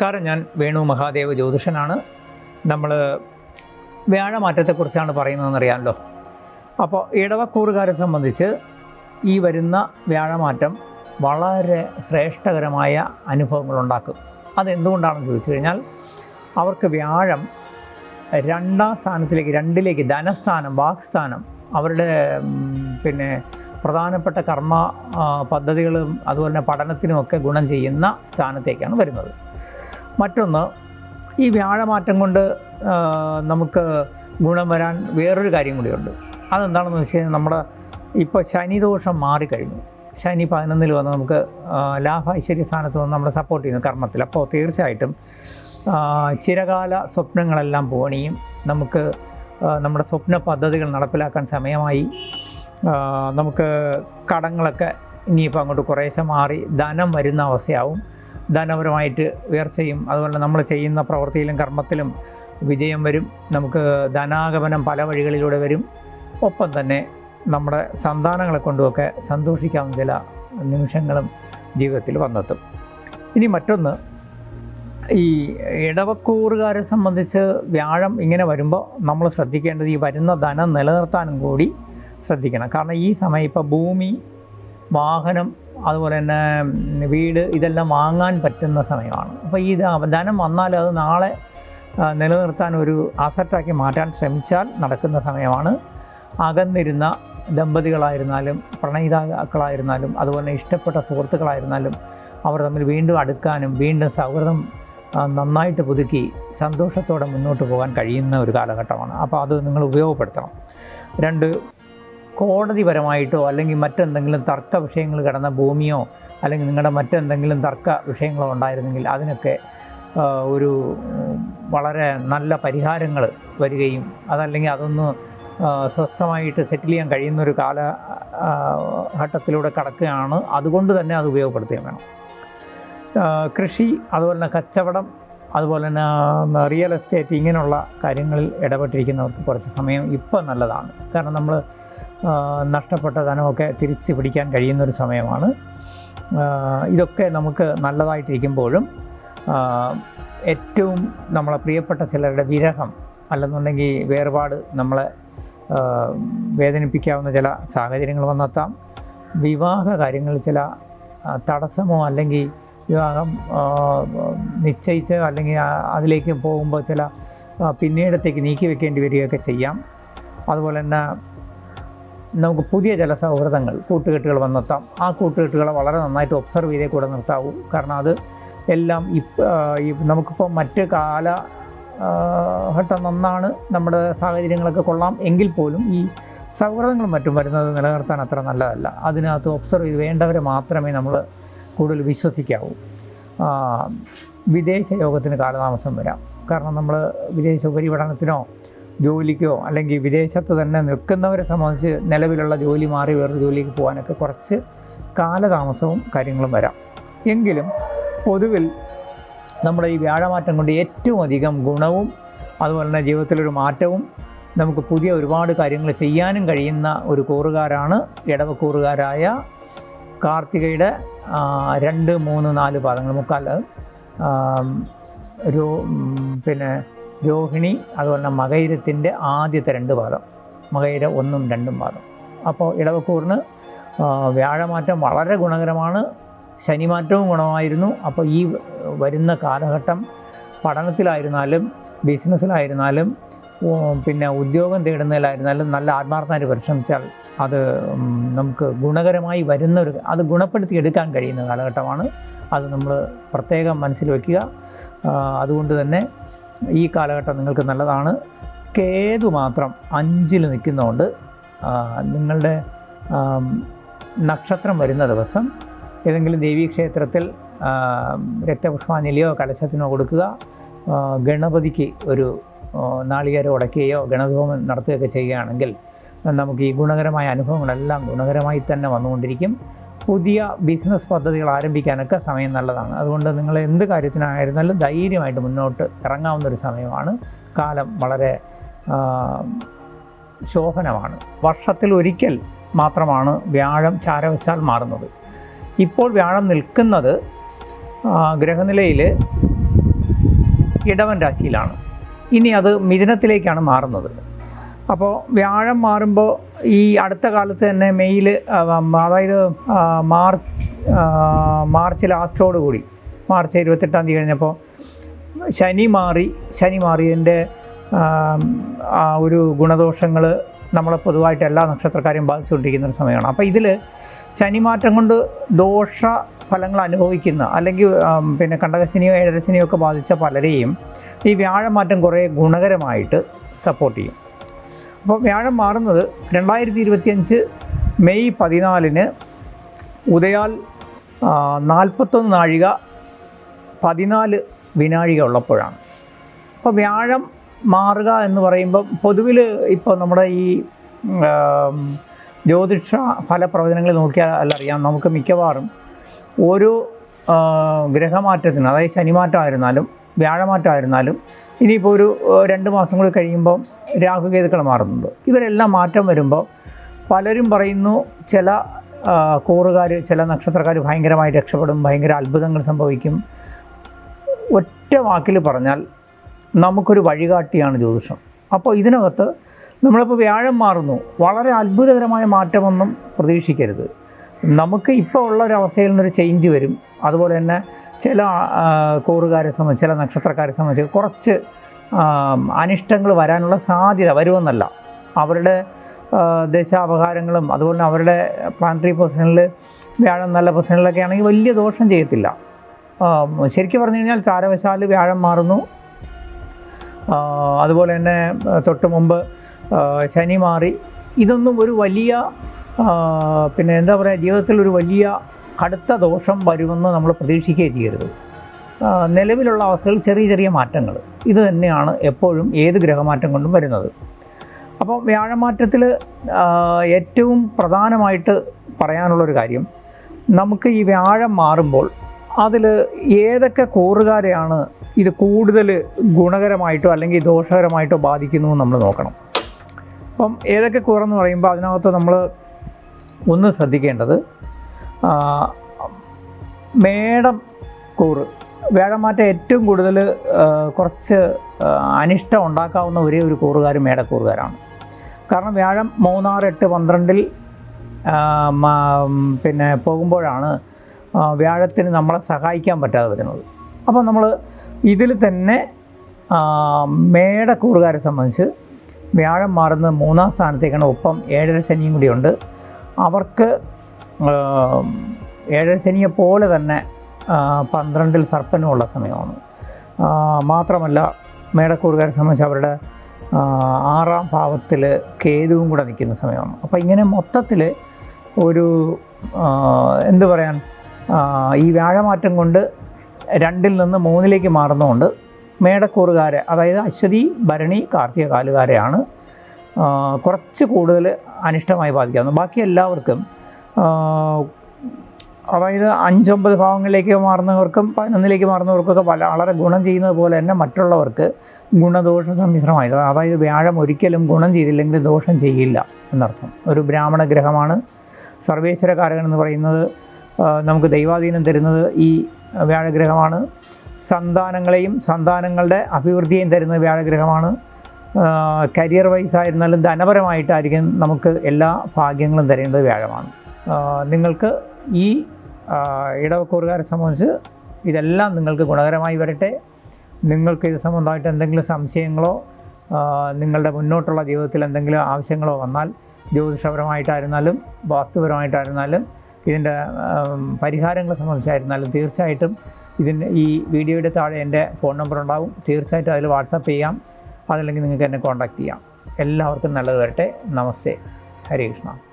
നമസ്കാരം. ഞാൻ വേണു മഹാദേവ് ജ്യോതിഷനാണ്. നമ്മൾ വ്യാഴമാറ്റത്തെക്കുറിച്ചാണ് പറയുന്നതെന്ന് അറിയാമല്ലോ അപ്പോൾ ഇടവക്കൂറുകാരെ സംബന്ധിച്ച് ഈ വരുന്ന വ്യാഴമാറ്റം വളരെ ശ്രേഷ്ഠകരമായ അനുഭവങ്ങളുണ്ടാക്കും. അതെന്തുകൊണ്ടാണെന്ന് ചോദിച്ചു കഴിഞ്ഞാൽ അവർക്ക് വ്യാഴം രണ്ടാം സ്ഥാനത്തിലേക്ക് രണ്ടിലേക്ക് ധനസ്ഥാനം വാക്സ്ഥാനം അവരുടെ പിന്നെ പ്രധാനപ്പെട്ട കർമ്മ പദ്ധതികളും അതുപോലെ തന്നെ പഠനത്തിനുമൊക്കെ ഗുണം ചെയ്യുന്ന സ്ഥാനത്തേക്കാണ് വരുന്നത്. മറ്റൊന്ന് ഈ വ്യാഴമാറ്റം കൊണ്ട് നമുക്ക് ഗുണം വരാൻ വേറൊരു കാര്യം കൂടിയുണ്ട്. അതെന്താണെന്ന് വെച്ച് കഴിഞ്ഞാൽ നമ്മുടെ ഇപ്പോൾ ശനിദോഷം മാറിക്കഴിഞ്ഞു. ശനി പതിനൊന്നിൽ വന്ന് നമുക്ക് ലാഭ ഐശ്വര്യ സ്ഥാനത്ത് വന്ന് നമ്മളെ സപ്പോർട്ട് ചെയ്യുന്നു കർമ്മത്തിൽ. അപ്പോൾ തീർച്ചയായിട്ടും ചിരകാല സ്വപ്നങ്ങളെല്ലാം പോണിയും നമുക്ക് നമ്മുടെ സ്വപ്ന പദ്ധതികൾ നടപ്പിലാക്കാൻ സമയമായി നമുക്ക് കടങ്ങളൊക്കെ ഇനിയിപ്പോൾ അങ്ങോട്ട് കുറേശ്ശെ മാറി ധനം വരുന്ന അവസ്ഥയാവും. ധനപരമായിട്ട് ഉയർച്ചയും അതുപോലെ നമ്മൾ ചെയ്യുന്ന പ്രവൃത്തിയിലും കർമ്മത്തിലും വിജയം വരും. നമുക്ക് ധനാഗമനം പല വഴികളിലൂടെ വരും. ഒപ്പം തന്നെ നമ്മുടെ സന്താനങ്ങളെ കൊണ്ടുമൊക്കെ സന്തോഷിക്കാവുന്ന ചില നിമിഷങ്ങളും ജീവിതത്തിൽ വന്നെത്തും. ഇനി മറ്റൊന്ന് ഈ ഇടവക്കൂറുകാരെ സംബന്ധിച്ച് വ്യാഴം ഇങ്ങനെ വരുമ്പോൾ നമ്മൾ ശ്രദ്ധിക്കേണ്ടത് ഈ വരുന്ന ധനം നിലനിർത്താനും കൂടി ശ്രദ്ധിക്കണം. കാരണം ഈ സമയം ഇപ്പോൾ ഭൂമി വാഹനം അതുപോലെ തന്നെ വീട് ഇതെല്ലാം വാങ്ങാൻ പറ്റുന്ന സമയമാണ്. അപ്പോൾ ഈ ധനം വന്നാൽ അത് നാളെ നിലനിർത്താൻ ഒരു അസറ്റാക്കി മാറ്റാൻ ശ്രമിച്ചാൽ നടക്കുന്ന സമയമാണ്. അകന്നിരുന്ന ദമ്പതികളായിരുന്നാലും പ്രണയിതാക്കളായിരുന്നാലും അതുപോലെ ഇഷ്ടപ്പെട്ട സുഹൃത്തുക്കളായിരുന്നാലും അവർ തമ്മിൽ വീണ്ടും അടുക്കാനും വീണ്ടും സൗഹൃദം നന്നായിട്ട് പുതുക്കി സന്തോഷത്തോടെ മുന്നോട്ട് പോകാൻ കഴിയുന്ന ഒരു കാലഘട്ടമാണ്. അപ്പോൾ അത് നിങ്ങൾ ഉപയോഗപ്പെടുത്തണം. രണ്ട് കോടതിപരമായിട്ടോ അല്ലെങ്കിൽ മറ്റെന്തെങ്കിലും തർക്ക വിഷയങ്ങൾ കിടന്ന ഭൂമിയോ അല്ലെങ്കിൽ നിങ്ങളുടെ മറ്റെന്തെങ്കിലും തർക്ക വിഷയങ്ങളോ ഉണ്ടായിരുന്നെങ്കിൽ അതിനൊക്കെ ഒരു വളരെ നല്ല പരിഹാരങ്ങൾ വരികയും അതല്ലെങ്കിൽ അതൊന്ന് സ്വസ്ഥമായിട്ട് സെറ്റിൽ ചെയ്യാൻ കഴിയുന്ന ഒരു കാല ഘട്ടത്തിലൂടെ കടക്കുകയാണ്. അതുകൊണ്ട് തന്നെ അത് ഉപയോഗപ്പെടുത്തുകയും വേണം. കൃഷി അതുപോലെ തന്നെ കച്ചവടം അതുപോലെ തന്നെ റിയൽ എസ്റ്റേറ്റ് ഇങ്ങനെയുള്ള കാര്യങ്ങളിൽ ഇടപെട്ടിരിക്കുന്നവർക്ക് കുറച്ച് സമയം ഇപ്പം നല്ലതാണ്. കാരണം നമ്മൾ നഷ്ടപ്പെട്ട ധനമൊക്കെ തിരിച്ച് പിടിക്കാൻ കഴിയുന്നൊരു സമയമാണ്. ഇതൊക്കെ നമുക്ക് നല്ലതായിട്ടിരിക്കുമ്പോഴും ഏറ്റവും നമ്മളെ പ്രിയപ്പെട്ട ചിലരുടെ വിരഹം അല്ലെന്നുണ്ടെങ്കിൽ വേർപാട് നമ്മളെ വേദനിപ്പിക്കാവുന്ന ചില സാഹചര്യങ്ങൾ വന്നെത്താം. വിവാഹ കാര്യങ്ങളിൽ ചില തടസ്സമോ അല്ലെങ്കിൽ വിവാഹം നിശ്ചയിച്ച് അല്ലെങ്കിൽ അതിലേക്ക് പോകുമ്പോൾ ചില പിന്നീടത്തേക്ക് നീക്കി വെക്കേണ്ടി വരികയൊക്കെ ചെയ്യാം. അതുപോലെ തന്നെ നമുക്ക് പുതിയ ചില സൗഹൃദങ്ങൾ കൂട്ടുകെട്ടുകൾ വന്നെത്താം. ആ കൂട്ടുകെട്ടുകളെ വളരെ നന്നായിട്ട് ഒബ്സർവ് ചെയ്തേ കൂടെ നിർത്താവൂ. കാരണം അത് എല്ലാം ഇപ്പം നമുക്കിപ്പോൾ മറ്റ് കാല ഘട്ടം നന്നാണ് നമ്മുടെ സാഹചര്യങ്ങളൊക്കെ കൊള്ളാം. എങ്കിൽ പോലും ഈ സൗഹൃദങ്ങളും മറ്റും വരുന്നത് നിലനിർത്താൻ അത്ര നല്ലതല്ല. അതിനകത്ത് ഒബ്സർവ് ചെയ്ത് വേണ്ടവരെ മാത്രമേ നമ്മൾ കൂടുതൽ വിശ്വസിക്കാവൂ. വിദേശ യോഗത്തിന് കാലതാമസം വരാം. കാരണം നമ്മൾ വിദേശ ഉപരിപഠനത്തിനോ ജോലിക്കോ അല്ലെങ്കിൽ വിദേശത്ത് തന്നെ നിൽക്കുന്നവരെ സംബന്ധിച്ച് നിലവിലുള്ള ജോലി മാറി വേറൊരു ജോലിക്ക് പോകാനൊക്കെ കുറച്ച് കാലതാമസവും കാര്യങ്ങളും വരാം. എങ്കിലും പൊതുവിൽ നമ്മുടെ ഈ വ്യാഴമാറ്റം കൊണ്ട് ഏറ്റവും അധികം ഗുണവും അതുപോലെ തന്നെ ജീവിതത്തിലൊരു മാറ്റവും നമുക്ക് പുതിയ ഒരുപാട് കാര്യങ്ങൾ ചെയ്യാനും കഴിയുന്ന ഒരു കൂറുകാരാണ് ഇടവക്കൂറുകാരായ കാർത്തികയുടെ രണ്ട് മൂന്ന് നാല് പാദങ്ങൾ. മുക്കാൽ ഒരു പിന്നെ രോഹിണി അതുപോലെ തന്നെ മകയിരത്തിന്റെ ആദ്യത്തെ രണ്ട് പാദം. മകയിര ഒന്നും രണ്ടും പാദം. അപ്പോൾ ഇടവക്കൂറിന് വ്യാഴമാറ്റം വളരെ ഗുണകരമാണ്. ശനിമാറ്റവും ഗുണമായിരുന്നു. അപ്പോൾ ഈ വരുന്ന കാലഘട്ടം പഠനത്തിലായിരുന്നാലും ബിസിനസ്സിലായിരുന്നാലും പിന്നെ ഉദ്യോഗം തേടുന്നതിലായിരുന്നാലും നല്ല ആത്മാർത്ഥമായി പരിശ്രമിച്ചാൽ അത് നമുക്ക് ഗുണകരമായി വരുന്ന ഒരു അത് ഗുണപ്പെടുത്തി എടുക്കാൻ കഴിയുന്ന കാലഘട്ടമാണ്. അത് നമ്മൾ പ്രത്യേകം മനസ്സിൽ വയ്ക്കുക. അതുകൊണ്ട് തന്നെ ഈ കാലഘട്ടം നിങ്ങൾക്ക് നല്ലതാണ്. കേതു മാത്രം അഞ്ചിൽ നിൽക്കുന്നതുകൊണ്ട് നിങ്ങളുടെ നക്ഷത്രം വരുന്ന ദിവസം ഏതെങ്കിലും ദേവീക്ഷേത്രത്തിൽ ക്ഷേത്രത്തിൽ രക്തപുഷ്പാഞ്ജലിയോ കലശത്തിനോ കൊടുക്കുക. ഗണപതിക്ക് ഒരു നാളികേരം ഉടക്കുകയോ ഗണഹോമം നടത്തുകയൊക്കെ ചെയ്യുകയാണെങ്കിൽ നമുക്ക് ഈ ഗുണകരമായ അനുഭവങ്ങളെല്ലാം ഗുണകരമായി തന്നെ വന്നുകൊണ്ടിരിക്കും. പുതിയ ബിസിനസ് പദ്ധതികൾ ആരംഭിക്കാനൊക്കെ സമയം നല്ലതാണ്. അതുകൊണ്ട് നിങ്ങൾ എന്ത് കാര്യത്തിനായിരുന്നാലും ധൈര്യമായിട്ട് മുന്നോട്ട് ഇറങ്ങാവുന്ന ഒരു സമയമാണ്. കാലം വളരെ ശോഭനമാണ്. വർഷത്തിൽ ഒരിക്കൽ മാത്രമാണ് വ്യാഴം ചാരവശാൽ മാറുന്നത്. ഇപ്പോൾ വ്യാഴം നിൽക്കുന്നത് ഗ്രഹനിലയിൽ ഇടവൻ രാശിയിലാണ്. ഇനി അത് മിഥുനത്തിലേക്കാണ് മാറുന്നത്. അപ്പോൾ വ്യാഴം മാറുമ്പോൾ ഈ അടുത്ത കാലത്ത് തന്നെ മെയ്യിൽ അതായത് മാർച്ച് മാർച്ച് ലാസ്റ്റോട് കൂടി മാർച്ച് ഇരുപത്തെട്ടാം തീയതി കഴിഞ്ഞപ്പോൾ ശനി മാറി ശനി ആ ഒരു ഗുണദോഷങ്ങൾ നമ്മളെ പൊതുവായിട്ട് എല്ലാ നക്ഷത്രക്കാരെയും ബാധിച്ചുകൊണ്ടിരിക്കുന്ന ഒരു സമയമാണ്. അപ്പോൾ ഇതിൽ ശനിമാറ്റം കൊണ്ട് ദോഷ ഫലങ്ങൾ അനുഭവിക്കുന്ന അല്ലെങ്കിൽ പിന്നെ കണ്ടകശനിയോ ഏഴരശനിയോ ഒക്കെ ബാധിച്ച പലരെയും ഈ വ്യാഴമാറ്റം കുറേ ഗുണകരമായിട്ട് സപ്പോർട്ട് ചെയ്യും. അപ്പോൾ വ്യാഴം മാറുന്നത് രണ്ടായിരത്തി ഇരുപത്തിയഞ്ച് മെയ് പതിനാലിന് ഉദയാൽ നാൽപ്പത്തൊന്ന് നാഴിക പതിനാല് വിനാഴിക ഉള്ളപ്പോഴാണ്. അപ്പോൾ വ്യാഴം മാറുക എന്ന് പറയുമ്പം പൊതുവിൽ ഇപ്പോൾ നമ്മുടെ ഈ ജ്യോതിഷ ഫല ഫലപ്രവചനങ്ങൾ നോക്കിയാൽ അറിയാം. നമുക്ക് മിക്കവാറും ഓരോ ഗ്രഹമാറ്റത്തിന് അതായത് ശനിമാറ്റമായിരുന്നാലും വ്യാഴമാറ്റമായിരുന്നാലും ഇനിയിപ്പോൾ ഒരു രണ്ട് മാസം കൂടി കഴിയുമ്പോൾ രാഹുകേതുക്കൾ മാറുന്നുണ്ട്. ഇവരെല്ലാം മാറ്റം വരുമ്പോൾ പലരും പറയുന്നു ചില കൂറുകാർ ചില നക്ഷത്രക്കാർ ഭയങ്കരമായി രക്ഷപ്പെടും ഭയങ്കര അത്ഭുതങ്ങൾ സംഭവിക്കും. ഒറ്റ വാക്കിൽ പറഞ്ഞാൽ നമുക്കൊരു വഴികാട്ടിയാണ് ജ്യോതിഷം. അപ്പോൾ ഇതിനകത്ത് നമ്മളിപ്പോൾ വ്യാഴം മാറുന്നു. വളരെ അത്ഭുതകരമായ മാറ്റമൊന്നും പ്രതീക്ഷിക്കരുത്. നമുക്ക് ഇപ്പോൾ ഉള്ള ഒരു അവസ്ഥയിൽ നിന്നൊരു ചേഞ്ച് വരും. അതുപോലെ തന്നെ ചില കൂറുകാരെ സംബന്ധിച്ച് ചില നക്ഷത്രക്കാരെ സംബന്ധിച്ച് കുറച്ച് അനിഷ്ടങ്ങൾ വരാനുള്ള സാധ്യത വരുമെന്നല്ല. അവരുടെ ദേശാപകാരങ്ങളും അതുപോലെ അവരുടെ പ്ലാനറ്ററി പൊസിഷനിൽ വ്യാഴം നല്ല പൊസിഷനിലൊക്കെ ആണെങ്കിൽ വലിയ ദോഷം ചെയ്യത്തില്ല. ശരിക്കും പറഞ്ഞു കഴിഞ്ഞാൽ ചാരവശാൽ വ്യാഴം മാറുന്നു. അതുപോലെ തന്നെ തൊട്ട് മുമ്പ് ശനി മാറി. ഇതൊന്നും ഒരു വലിയ പിന്നെ എന്താ പറയുക ജീവിതത്തിൽ ഒരു വലിയ കടുത്ത ദോഷം വരുമെന്ന് നമ്മൾ പ്രതീക്ഷിക്കുകയും ചെയ്യരുത്. നിലവിലുള്ള അവസ്ഥകൾ ചെറിയ ചെറിയ മാറ്റങ്ങൾ. ഇത് തന്നെയാണ് എപ്പോഴും ഏത് ഗ്രഹമാറ്റം കൊണ്ടും വരുന്നത്. അപ്പോൾ വ്യാഴമാറ്റത്തിൽ ഏറ്റവും പ്രധാനമായിട്ട് പറയാനുള്ളൊരു കാര്യം നമുക്ക് ഈ വ്യാഴം മാറുമ്പോൾ അതിൽ ഏതൊക്കെ കൂറുകാരെയാണ് ഇത് കൂടുതൽ ഗുണകരമായിട്ടോ അല്ലെങ്കിൽ ദോഷകരമായിട്ടോ ബാധിക്കുന്നു എന്ന് നമ്മൾ നോക്കണം. അപ്പം ഏതൊക്കെ കൂറെന്ന് പറയുമ്പോൾ അതിനകത്ത് നമ്മൾ ഒന്ന് ശ്രദ്ധിക്കേണ്ടത് മേടം കൂറ് വേഴമാറ്റം ഏറ്റവും കൂടുതൽ കുറച്ച് അനിഷ്ടം ഉണ്ടാക്കാവുന്ന ഒരേ ഒരു കൂറുകാർ മേടക്കൂറുകാരാണ്. കാരണം വ്യാഴം മൂന്നാറ് എട്ട് പന്ത്രണ്ടിൽ പിന്നെ പോകുമ്പോഴാണ് വ്യാഴത്തിന് നമ്മളെ സഹായിക്കാൻ പറ്റാതെ വരുന്നത്. അപ്പോൾ നമ്മൾ ഇതിൽ തന്നെ മേടക്കൂറുകാരെ സംബന്ധിച്ച് വ്യാഴം മാറുന്നത് മൂന്നാം സ്ഥാനത്തേക്കാണ്. ഒപ്പം ഏഴര ശനിയും കൂടിയുണ്ട്. അവർക്ക് ഏഴര പോലെ തന്നെ പന്ത്രണ്ടിൽ സർപ്പനുമുള്ള സമയമാണ്. മാത്രമല്ല മേടക്കൂറുകാരെ സംബന്ധിച്ച് അവരുടെ ആറാം ഭാവത്തിൽ കേതുവും കൂടെ നിൽക്കുന്ന സമയമാണ്. അപ്പോൾ ഇങ്ങനെ മൊത്തത്തിൽ ഒരു എന്തു പറയാൻ ഈ വ്യാഴമാറ്റം കൊണ്ട് രണ്ടിൽ നിന്ന് മൂന്നിലേക്ക് മാറുന്നതുകൊണ്ട് മേടക്കൂറുകാരെ അതായത് അശ്വതി ഭരണി കാർത്തിക കാലുകാരെയാണ് കുറച്ച് കൂടുതൽ അനിഷ്ടമായി ബാധിക്കാവുന്നത്. ബാക്കി എല്ലാവർക്കും അതായത് അഞ്ചൊമ്പത് ഭാവങ്ങളിലേക്ക് മാറുന്നവർക്കും പതിനൊന്നിലേക്ക് മാറുന്നവർക്കൊക്കെ വളരെ ഗുണം ചെയ്യുന്നത് പോലെ തന്നെ മറ്റുള്ളവർക്ക് ഗുണദോഷ സമ്മിശ്രമായി അതായത് വ്യാഴം ഒരിക്കലും ഗുണം ചെയ്തില്ലെങ്കിൽ ദോഷം ചെയ്യില്ല എന്നർത്ഥം. ഒരു ബ്രാഹ്മണ ഗ്രഹമാണ്. സർവേശ്വരകാരകൻ എന്ന് പറയുന്നത് നമുക്ക് ദൈവാധീനം തരുന്നത് ഈ വ്യാഴഗ്രഹമാണ്. സന്താനങ്ങളെയും സന്താനങ്ങളുടെ അഭിവൃദ്ധിയെയും തരുന്നത് വ്യാഴഗ്രഹമാണ്. കരിയർ വൈസ് ആയിരുന്നാലും ധനപരമായിട്ടായിരിക്കും നമുക്ക് എല്ലാ ഭാഗ്യങ്ങളും തരേണ്ടത് വ്യാഴമാണ്. നിങ്ങൾക്ക് ഈ ഇടവക്കൂറുകാരെ സംബന്ധിച്ച് ഇതെല്ലാം നിങ്ങൾക്ക് ഗുണകരമായി വരട്ടെ. നിങ്ങൾക്ക് ഇത് സംബന്ധമായിട്ട് എന്തെങ്കിലും സംശയങ്ങളോ നിങ്ങളുടെ മുന്നോട്ടുള്ള ജീവിതത്തിൽ എന്തെങ്കിലും ആവശ്യങ്ങളോ വന്നാൽ ജ്യോതിഷപരമായിട്ടായിരുന്നാലും വാസ്തുപരമായിട്ടായിരുന്നാലും ഇതിന്റെ പരിഹാരങ്ങളെ സംബന്ധിച്ചായിരുന്നാലും തീർച്ചയായിട്ടും ഇതിന്റെ ഈ വീഡിയോയുടെ താഴെ എന്റെ ഫോൺ നമ്പർ ഉണ്ടാവും തീർച്ചയായിട്ടും അതിൽ വാട്സപ്പ് ചെയ്യാം. അതല്ലെങ്കിൽ നിങ്ങൾക്ക് എന്നെ കോൺടാക്റ്റ് ചെയ്യാം. എല്ലാവർക്കും നല്ലത് വരട്ടെ. നമസ്തേ. ഹരേ കൃഷ്ണ.